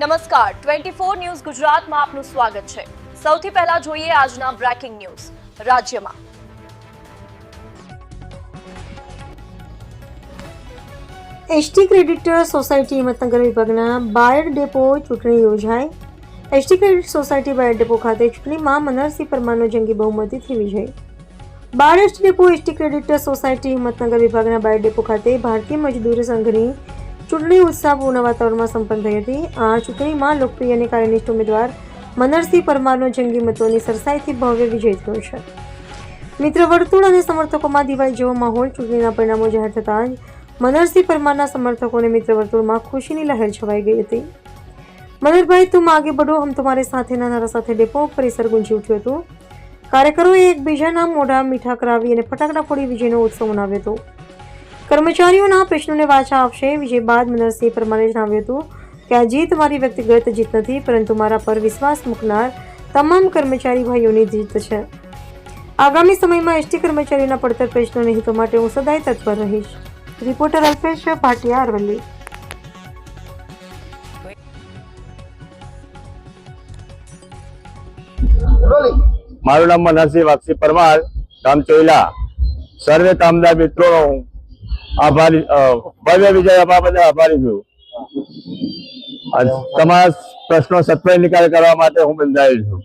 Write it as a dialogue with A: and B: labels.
A: નમસ્કાર. Twenty four news ગુજરાતમાં આપનું સ્વાગત છે. સૌથી પહેલા જોઈએ આજના બ્રેકિંગ ન્યૂઝ. રાજ્યમાં
B: એસટી ક્રેડિટર સોસાયટી હિંમતનગર વિભાગના બાયડ ડેપો ચૂંટણી યોજાઈ. ST credit society Bayad depot ખાતે ચૂંટણીમાં મનહરસિંહ પરમારનો જંગી બહુમતીથી વિજય. Bayad ST depot ST creditor society Himmatnagar વિભાગના બાયડ ડેપો ખાતે ભારતીય મજદૂર સંઘની ચૂંટણી ઉત્સાહપૂર્ણ વાતાવરણમાં સંપન્ન થઈ હતી. આ ચૂંટણીમાં લોકપ્રિય અને કાર્યનિષ્ઠ ઉમેદવાર મનરસિંહ પરમારનો જંગી મતોની સરસાઈથી ભવ્ય વિજય થયો છે. મિત્ર વર્તુળ અને સમર્થકોમાં દિવાળી જેવો માહોલ ચૂંટણીના પરિણામો જાહેર થતાં જ મનરસિંહ પરમારના સમર્થકોને મિત્ર વર્તુળમાં ખુશીની લહેર છવાઈ ગઈ હતી. મનરભાઈ તું આગે બઢો, હમ તમારે સાથેના નારા સાથે ડેપો પરિસર ગુંજી ઉઠ્યો હતો. કાર્યકરોએ એકબીજાના મોઢા મીઠા કરાવી અને ફટાકડા ફોડી વિજયનો ઉત્સવ મનાવ્યો હતો. કર્મચારીઓના પ્રશ્નોને વાચા આપશે. વિજય બાદ મનરસિંહ પરમારે જણાવ્યું હતું કે આ જીત મારી વ્યક્તિગત જીત નથી પરંતુ મારા પર વિશ્વાસ મૂકનાર તમામ કર્મચારી ભાઈઓની જીત છે. આગામી સમયમાં એસટી કર્મચારીઓના પડતર પ્રશ્નો નહીં તો માટે હું સદાય તત્પર રહીશ. રિપોર્ટર અલ્પેશ ભાટિયા અરવલ્લી.
C: મારું નામ મનહરસિંહ વાક્ષી પરમાર ગામ ચોઈલા. સર્વે કામદાર મિત્રોનો હું આભારી ભવ્ય વિજય આપવા બદલ આભારી છું. તમારા પ્રશ્નો સત્વરે નિકાલ કરવા માટે હું બંધાયેલ છું.